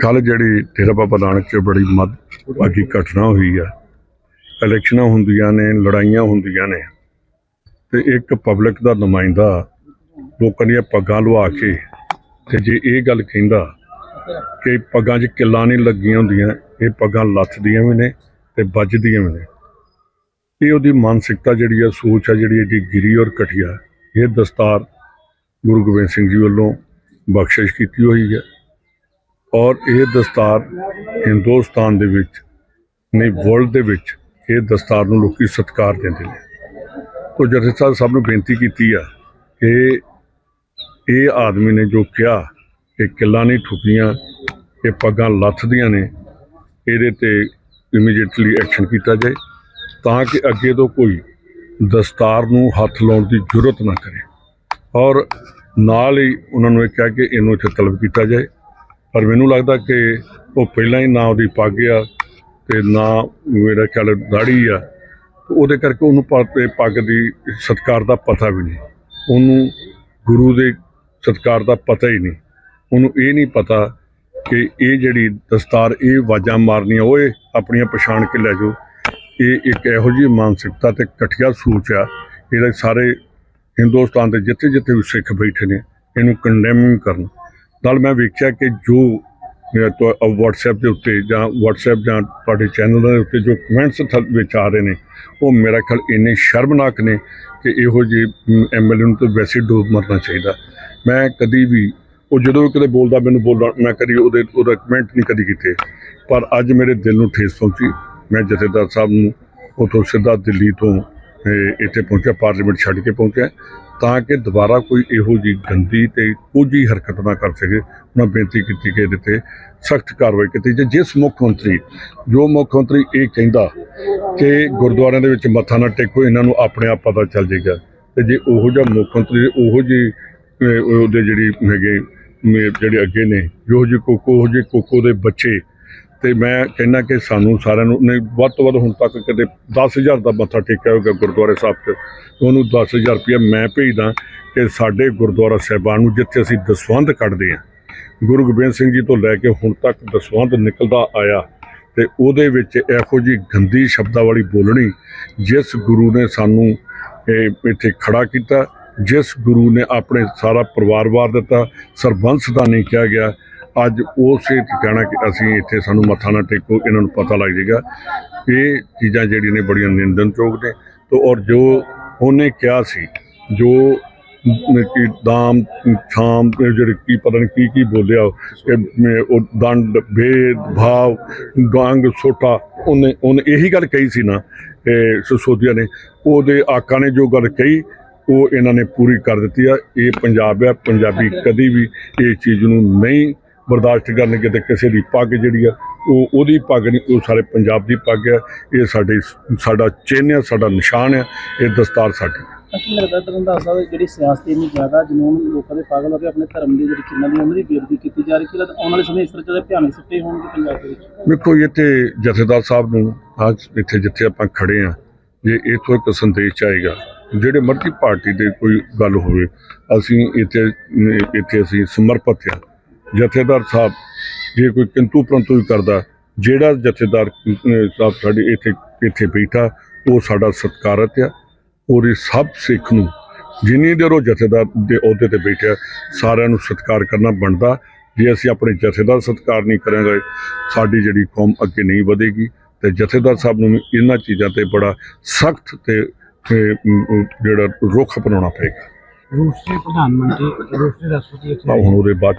ਕੱਲ ਜਿਹੜੀ ਡੇਰਾ ਬਾਬਾ ਨਾਨਕ 'ਚ ਬੜੀ ਮੱਦਭਾਗੀ ਘਟਨਾ ਹੋਈ ਆ। ਇਲੈਕਸ਼ਨਾਂ ਹੁੰਦੀਆਂ ਨੇ, ਲੜਾਈਆਂ ਹੁੰਦੀਆਂ ਨੇ। ਤੇ ਇੱਕ ਪਬਲਿਕ ਦਾ ਨੁਮਾਇੰਦਾ ਲੋਕਾਂ ਦੀਆਂ ਪੱਗਾਂ ਲਵਾ ਕੇ ਤੇ ਜੇ ਇਹ ਗੱਲ ਕਹਿੰਦਾ ਕਿ ਪੱਗਾਂ 'ਚ ਕਿੱਲਾਂ ਨਹੀਂ ਲੱਗੀਆਂ ਹੁੰਦੀਆਂ, ਇਹ ਪੱਗਾਂ ਲੱਥਦੀਆਂ ਵੀ ਨੇ ਤੇ ਵੱਜਦੀਆਂ ਵੀ ਨੇ। ਇਹ ਉਹਦੀ ਮਾਨਸਿਕਤਾ ਜਿਹੜੀ ਆ, ਸੋਚ ਆ ਜਿਹੜੀ ਇਹਦੀ ਗਿਰੀ ਔਰ ਘਟੀਆ, ਇਹ ਦਸਤਾਰ ਗੁਰੂ ਗੋਬਿੰਦ ਸਿੰਘ ਜੀ ਵੱਲੋਂ ਬਖਸ਼ਿਸ਼ ਕੀਤੀ ਹੋਈ ਹੈ। ਔਰ ਇਹ ਦਸਤਾਰ ਹਿੰਦੁਸਤਾਨ ਦੇ ਵਿੱਚ, ਨਹੀਂ, ਵਰਲਡ ਦੇ ਵਿੱਚ ਇਹ ਦਸਤਾਰ ਨੂੰ ਲੋਕੀ ਸਤਿਕਾਰ ਦਿੰਦੇ ਨੇ। ਤੋ ਜਥੇ ਸਾਹਿਬ ਨੂੰ ਬੇਨਤੀ ਕੀਤੀ ਆ ਕਿ ਇਹ ਆਦਮੀ ਨੇ ਜੋ ਕਿਹਾ, ਕਿ ਕਿੱਲਾ ਨਹੀਂ ਠੁਕੀਆਂ, ਇਹ ਪੱਗਾਂ ਲੱਥਦੀਆਂ ਨੇ, ਇਹਦੇ ਤੇ ਇਮੀਡੀਏਟਲੀ ਐਕਸ਼ਨ ਕੀਤਾ ਜਾਏ, ਤਾਂ ਕਿ ਅੱਗੇ ਤੋਂ ਕੋਈ ਦਸਤਾਰ ਨੂੰ ਹੱਥ ਲਾਉਣ ਦੀ ਜ਼ਰੂਰਤ ਨਾ ਕਰੇ। ਔਰ ਨਾਲ ਹੀ ਉਹਨਾਂ ਨੂੰ ਇਹ ਕਿਹਾ ਕਿ ਇਹਨੂੰ ਇੱਥੇ ਤਲਬ ਕੀਤਾ ਜਾਏ। ਪਰ ਮੈਨੂੰ ਲੱਗਦਾ ਕਿ ਉਹ ਪਹਿਲਾਂ ਹੀ ਨਾ ਉਹਦੀ ਪੱਗ ਆ ਤੇ ਨਾ ਮੇਰਾ ਖਿਆਲ ਦਾੜੀ ਆ। ਉਹਦੇ ਕਰਕੇ ਉਹਨੂੰ ਪ- ਇਹ ਪੱਗ ਦੀ ਸਤਕਾਰ ਦਾ ਪਤਾ ਵੀ ਨਹੀਂ। ਉਹਨੂੰ ਗੁਰੂ ਦੇ ਸਤਕਾਰ ਦਾ ਪਤਾ ਹੀ ਨਹੀਂ। ਉਹਨੂੰ ਇਹ ਨਹੀਂ ਪਤਾ ਕਿ ਇਹ ਜਿਹੜੀ ਦਸਤਾਰ, ਇਹ ਆਵਾਜ਼ਾਂ ਮਾਰਨੀਆਂ, ਓਏ ਆਪਣੀਆਂ ਪਛਾਣ ਕੇ ਲੈ ਜਾਓ। ਇਹ ਇੱਕ ਇਹੋ ਜਿਹੀ ਮਾਨਸਿਕਤਾ ਤੇ ਘਟੀਆ ਸੋਚ ਆ। ਇਹਦੇ ਸਾਰੇ ਹਿੰਦੁਸਤਾਨ ਦੇ ਜਿੱਥੇ ਜਿੱਥੇ ਵੀ ਸਿੱਖ ਬੈਠੇ ਨੇ, ਇਹਨੂੰ ਕੰਡੈਮ ਕਰਨ। ਨਾਲ ਮੈਂ ਵੇਖਿਆ ਕਿ ਜੋ WhatsApp ਦੇ ਉੱਤੇ ਜਾਂ WhatsApp ਜਾਂ ਤੁਹਾਡੇ ਚੈਨਲ ਦੇ ਉੱਤੇ ਜੋ ਕਮੈਂਟਸ ਵਿੱਚ ਆ ਰਹੇ ਨੇ, ਉਹ ਮੇਰਾ ਖਿਆਲ ਇੰਨੇ ਸ਼ਰਮਨਾਕ ਨੇ ਕਿ ਇਹੋ ਜਿਹੇ ਐਮਐਲਏ ਨੂੰ ਤਾਂ ਵੈਸੇ ਹੀ ਡੋਬ ਮਰਨਾ ਚਾਹੀਦਾ। ਮੈਂ ਕਦੀ ਵੀ, ਉਹ ਜਦੋਂ ਵੀ ਕਦੇ ਬੋਲਦਾ, ਮੈਨੂੰ ਬੋਲਣਾ ਮੈਂ ਕਦੀ ਉਹਦੇ, ਉਹਦਾ ਕਮੈਂਟ ਨਹੀਂ ਕਦੀ ਕੀਤੇ। ਪਰ ਅੱਜ ਮੇਰੇ ਦਿਲ ਨੂੰ ਠੇਸ ਪਹੁੰਚੀ। ਮੈਂ ਜਥੇਦਾਰ ਸਾਹਿਬ ਨੂੰ ਉਥੋਂ ਸਿੱਧਾ ਦਿੱਲੀ ਤੋਂ ਇੱਥੇ ਪਹੁੰਚਿਆ, ਪਾਰਲੀਮੈਂਟ ਛੱਡ ਕੇ ਪਹੁੰਚਿਆ, ਤਾਂ ਕਿ ਦੁਬਾਰਾ ਕੋਈ ਇਹੋ ਜਿਹੀ ਗੰਦੀ ਤੇ ਕੋਝੀ ਹਰਕਤ ਨਾ ਕਰ ਸਕੇ। ਉਹਨਾਂ ਬੇਨਤੀ ਕੀਤੀ ਕਿ ਇਹਦੇ ਤੇ ਸਖਤ ਕਾਰਵਾਈ ਕੀਤੀ ਜੇ ਜਿਸ ਮੁੱਖ ਮੰਤਰੀ, ਜੋ ਮੁੱਖ ਮੰਤਰੀ ਇਹ ਕਹਿੰਦਾ ਕਿ ਗੁਰਦੁਆਰਿਆਂ ਦੇ ਵਿੱਚ ਮੱਥਾ ਨਾ ਟੇਕੋ, ਇਹਨਾਂ ਨੂੰ ਆਪਣੇ ਆਪ ਪਤਾ ਚੱਲ ਜਾਏਗਾ। ਤੇ ਜੇ ਉਹੋ ਜਿਹਾ ਮੁੱਖ ਮੰਤਰੀ, ਉਹੋ ਜਿਹੀ ਉਹਦੇ ਜਿਹੜੀ ਹੈਗੇ ਜਿਹੜੇ ਅੱਗੇ ਨੇ ਜੋ ਜਿਹੇ ਕੋਕੋ, ਉਹ ਜਿਹੇ ਕੋਕੋ ਦੇ ਬੱਚੇ ਤੇ ਮੈਂ ਕਹਿੰਦਾ ਕਿ ਸਾਨੂੰ ਸਾਰਿਆਂ ਨੂੰ, ਨਹੀਂ, ਵੱਧ ਤੋਂ ਵੱਧ ਹੁਣ ਤੱਕ ਕਦੇ 10000 ਦਾ ਮੱਥਾ ਟੇਕਿਆ ਹੋਗਾ ਗੁਰਦੁਆਰੇ ਸਾਹਿਬ 'ਚ ਉਹਨੂੰ 10000 ਰੁਪਇਆ ਮੈਂ ਭੇਜਦਾ ਕਿ ਸਾਡੇ ਗੁਰਦੁਆਰਾ ਸਾਹਿਬਾਨ ਨੂੰ ਜਿੱਥੇ ਅਸੀਂ ਦਸਵੰਧ ਕੱਢਦੇ ਹਾਂ। ਗੁਰੂ ਗੋਬਿੰਦ ਸਿੰਘ ਜੀ ਤੋਂ ਲੈ ਕੇ ਹੁਣ ਤੱਕ ਦਸਵੰਧ ਨਿਕਲਦਾ ਆਇਆ ਤੇ ਉਹਦੇ ਵਿੱਚ ਇਹੋ ਜੀ ਗੰਦੀ ਸ਼ਬਦਾਵਲੀ ਬੋਲਣੀ ਜਿਸ ਗੁਰੂ ਨੇ ਸਾਨੂੰ ਇੱਥੇ ਖੜਾ ਕੀਤਾ, ਜਿਸ ਗੁਰੂ ਨੇ ਆਪਣੇ ਸਾਰਾ ਪਰਿਵਾਰ ਵਾਰ ਦਿੱਤਾ, ਸਰਬੰਸ ਦਾ ਨਹੀਂ ਕਿਹਾ ਗਿਆ ਅੱਜ ਉਸੇ ਠਿਕਾਣਾ ਕਿ ਅਸੀਂ ਇੱਥੇ ਸਾਨੂੰ ਮੱਥਾ ਨਾ ਟੇਕੋ, ਇਹਨਾਂ ਨੂੰ ਪਤਾ ਲੱਗ ਜਾਏਗਾ। ਇਹ ਚੀਜ਼ਾਂ ਜਿਹੜੀਆਂ ਨੇ ਬੜੀਆਂ ਨਿੰਦਨ ਨਿੰਦਨਯੋਗ ਨੇ। ਤੇ ਔਰ ਜੋ ਉਹਨੇ ਕਿਹਾ ਸੀ, ਜੋ ਕਿ ਦਾਮ ਛਾਮ ਜਿਹੜੇ ਕੀ ਪਤਾ ਨਹੀਂ ਕੀ ਕੀ ਬੋਲਿਆ ਉਹ ਦੰਡ, ਭੇਦ, ਭਾਵ, ਗੰਗ ਛੋਟਾ ਉਹਨੇ ਉਹਨੇ ਇਹੀ ਗੱਲ ਕਹੀ ਸੀ ਨਾ, ਇਹ ਸਸੋਦੀਆ ਨੇ। ਉਹਦੇ ਆਕਾ ਨੇ ਜੋ ਗੱਲ ਕਹੀ, ਉਹ ਇਹਨਾਂ ਨੇ ਪੂਰੀ ਕਰ ਦਿੱਤੀ ਆ। ਇਹ ਪੰਜਾਬ ਆ ਪੰਜਾਬੀ ਕਦੀ ਵੀ ਇਹ ਚੀਜ਼ ਨੂੰ ਨਹੀਂ ਬਰਦਾਸ਼ਤ ਕਰਨਗੇ ਤੇ ਕਿਸੇ ਦੀ ਪੱਗ ਜਿਹੜੀ ਆ ਉਹ ਉਹਦੀ ਪੱਗ ਨਹੀਂ ਉਹ ਸਾਰੇ ਪੰਜਾਬ ਦੀ ਪੱਗ ਆ। ਇਹ ਸਾਡੇ ਸਾਡਾ ਚਿੰਨ੍ਹ ਆ ਸਾਡਾ ਨਿਸ਼ਾਨ ਆ ਇਹ ਦਸਤਾਰ ਸਾਡੀ। ਕੀ ਲੱਗਦਾ ਤੁਹਾਨੂੰ ਦੱਸਦਾ ਜਿਹੜੀ ਸਿਆਸਤ ਇੰਨੀ ਜ਼ਿਆਦਾ ਜਨੂਨ ਲੋਕਾਂ ਦੇ ਪਾਗਲ ਹੋ ਕੇ ਆਪਣੇ ਧਰਮ ਦੀ ਜਿਹੜੀ ਚਿੰਨ੍ਹਾਂ ਦੀ ਉਹਨਾਂ ਦੀ ਬੇਇੱਜ਼ਤੀ ਕੀਤੀ ਜਾ ਰਹੀ ਕਿ ਆਉਣ ਵਾਲੇ ਸਮੇਂ ਇਸ ਤਰ੍ਹਾਂ ਦੇ ਭਿਆਨਕ ਸਿੱਟੇ ਹੋਣਗੇ ਪੰਜਾਬ ਦੇ ਵਿੱਚ? ਵੇਖੋ ਇੱਥੇ ਜਥੇਦਾਰ ਸਾਹਿਬ ਨੂੰ ਅੱਜ ਇੱਥੇ ਜਿੱਥੇ ਆਪਾਂ ਖੜੇ ਆ ਜੇ ਇਥੋਂ ਇੱਕ ਸੰਦੇਸ਼ ਆਏਗਾ ਜਿਹੜੇ ਮਰਜ਼ੀ ਪਾਰਟੀ ਦੇ ਕੋਈ ਗੱਲ ਹੋਵੇ ਅਸੀਂ ਇੱਥੇ ਇੱਥੇ ਅਸੀਂ ਸਮਰਪਿਤ ਆ। ਜਥੇਦਾਰ ਸਾਹਿਬ ਜੇ ਕੋਈ ਕਿੰਤੂ ਪ੍ਰੰਤੂ ਵੀ ਕਰਦਾ ਜਿਹੜਾ ਜਥੇਦਾਰ ਸਾਹਿਬ ਸਾਡੇ ਇੱਥੇ ਇੱਥੇ ਬੈਠਾ ਉਹ ਸਾਡਾ ਸਤਿਕਾਰਤ ਆ ਔਰ ਇਹ ਸਭ ਸਿੱਖ ਨੂੰ ਜਿੰਨੀ ਦੇਰ ਉਹ ਜਥੇਦਾਰ ਦੇ ਅਹੁਦੇ ਤੇ ਬੈਠਿਆ ਸਾਰਿਆਂ ਨੂੰ ਸਤਿਕਾਰ ਕਰਨਾ ਬਣਦਾ। ਜੇ ਅਸੀਂ ਆਪਣੇ ਜਥੇਦਾਰ ਸਤਿਕਾਰ ਨਹੀਂ ਕਰਾਂਗੇ ਸਾਡੀ ਜਿਹੜੀ ਕੌਮ ਅੱਗੇ ਨਹੀਂ ਵਧੇਗੀ। ਤੇ ਜਥੇਦਾਰ ਸਾਹਿਬ ਨੂੰ ਇਹਨਾਂ ਚੀਜ਼ਾਂ ਤੇ ਬੜਾ ਸਖਤ ਤੇ ਜਿਹੜਾ ਰੁਖ ਅਪਣਾਉਣਾ ਪਏਗਾ। ਰੂਸੀ ਪ੍ਰਧਾਨ ਮੰਤਰੀ ਰੂਸੀ ਰਾਸ਼ਟਰਪਤੀ ਆਹ ਹੁਣ ਉਹਦੇ ਬਾਅਦ